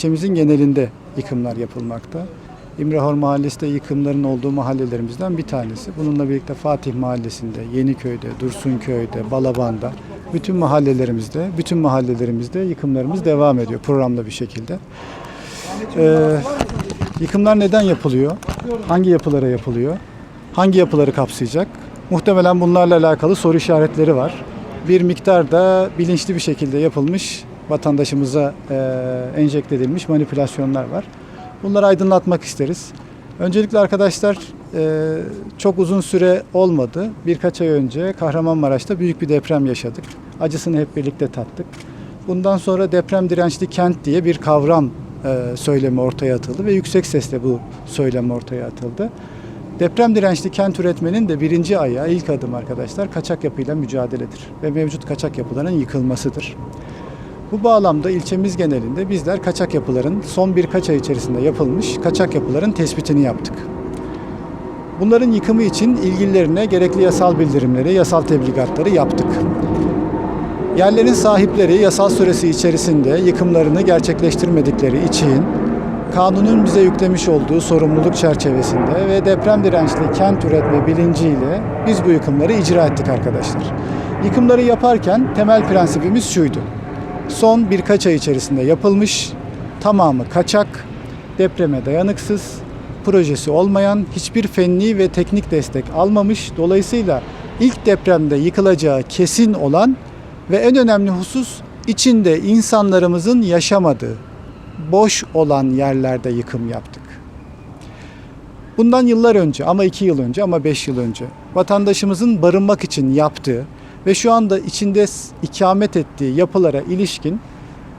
ilçemizin genelinde yıkımlar yapılmakta. İmrahor Mahallesi de yıkımların olduğu mahallelerimizden bir tanesi. Bununla birlikte Fatih Mahallesi'nde, Yeniköy'de, Dursunköy'de, Balaban'da bütün mahallelerimizde, bütün mahallelerimizde yıkımlarımız devam ediyor programlı bir şekilde. Ee, yıkımlar neden yapılıyor? Hangi yapılara yapılıyor? Hangi yapıları kapsayacak? Muhtemelen bunlarla alakalı soru işaretleri var. Bir miktar da bilinçli bir şekilde yapılmış, vatandaşımıza e, enjekte edilmiş manipülasyonlar var. Bunları aydınlatmak isteriz. Öncelikle arkadaşlar e, çok uzun süre olmadı. Birkaç ay önce Kahramanmaraş'ta büyük bir deprem yaşadık. Acısını hep birlikte tattık. Bundan sonra deprem dirençli kent diye bir kavram e, söylemi ortaya atıldı ve yüksek sesle bu söylem ortaya atıldı. Deprem dirençli kent üretmenin de birinci ayağı, ilk adım arkadaşlar kaçak yapıyla mücadeledir ve mevcut kaçak yapıların yıkılmasıdır. Bu bağlamda ilçemiz genelinde bizler kaçak yapıların son birkaç ay içerisinde yapılmış kaçak yapıların tespitini yaptık. Bunların yıkımı için ilgililerine gerekli yasal bildirimleri, yasal tebligatları yaptık. Yerlerin sahipleri yasal süresi içerisinde yıkımlarını gerçekleştirmedikleri için kanunun bize yüklemiş olduğu sorumluluk çerçevesinde ve deprem dirençli kent üretme bilinciyle biz bu yıkımları icra ettik arkadaşlar. Yıkımları yaparken temel prensibimiz şuydu. Son birkaç ay içerisinde yapılmış, tamamı kaçak, depreme dayanıksız, projesi olmayan, hiçbir fenli ve teknik destek almamış. Dolayısıyla ilk depremde yıkılacağı kesin olan ve en önemli husus içinde insanlarımızın yaşamadığı, boş olan yerlerde yıkım yaptık. Bundan yıllar önce ama iki yıl önce ama beş yıl önce vatandaşımızın barınmak için yaptığı ve şu anda içinde ikamet ettiği yapılara ilişkin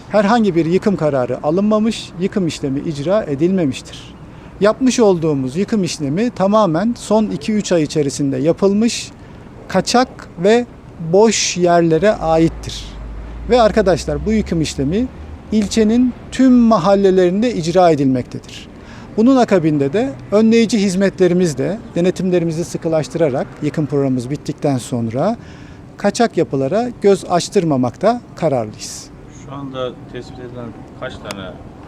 herhangi bir yıkım kararı alınmamış, yıkım işlemi icra edilmemiştir. Yapmış olduğumuz yıkım işlemi tamamen son 2-3 ay içerisinde yapılmış, kaçak ve boş yerlere aittir. Ve arkadaşlar bu yıkım işlemi ilçenin tüm mahallelerinde icra edilmektedir. Bunun akabinde de önleyici hizmetlerimiz de denetimlerimizi sıkılaştırarak yıkım programımız bittikten sonra kaçak yapılara göz açtırmamakta kararlıyız. Şu anda tespit edilen kaç tane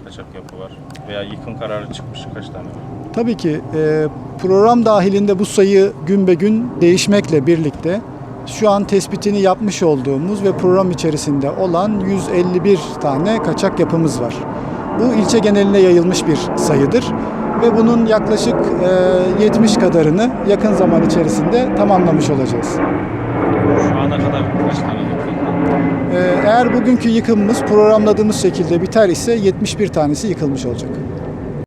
kaçak yapı var? Veya yıkım kararı çıkmış kaç tane var? Tabii ki e, program dahilinde bu sayı gün be gün değişmekle birlikte şu an tespitini yapmış olduğumuz ve program içerisinde olan 151 tane kaçak yapımız var. Bu ilçe geneline yayılmış bir sayıdır ve bunun yaklaşık e, 70 kadarını yakın zaman içerisinde tamamlamış olacağız. Şu ana kadar kaç tane yıkıldı? E, eğer bugünkü yıkımımız programladığımız şekilde biter ise 71 tanesi yıkılmış olacak.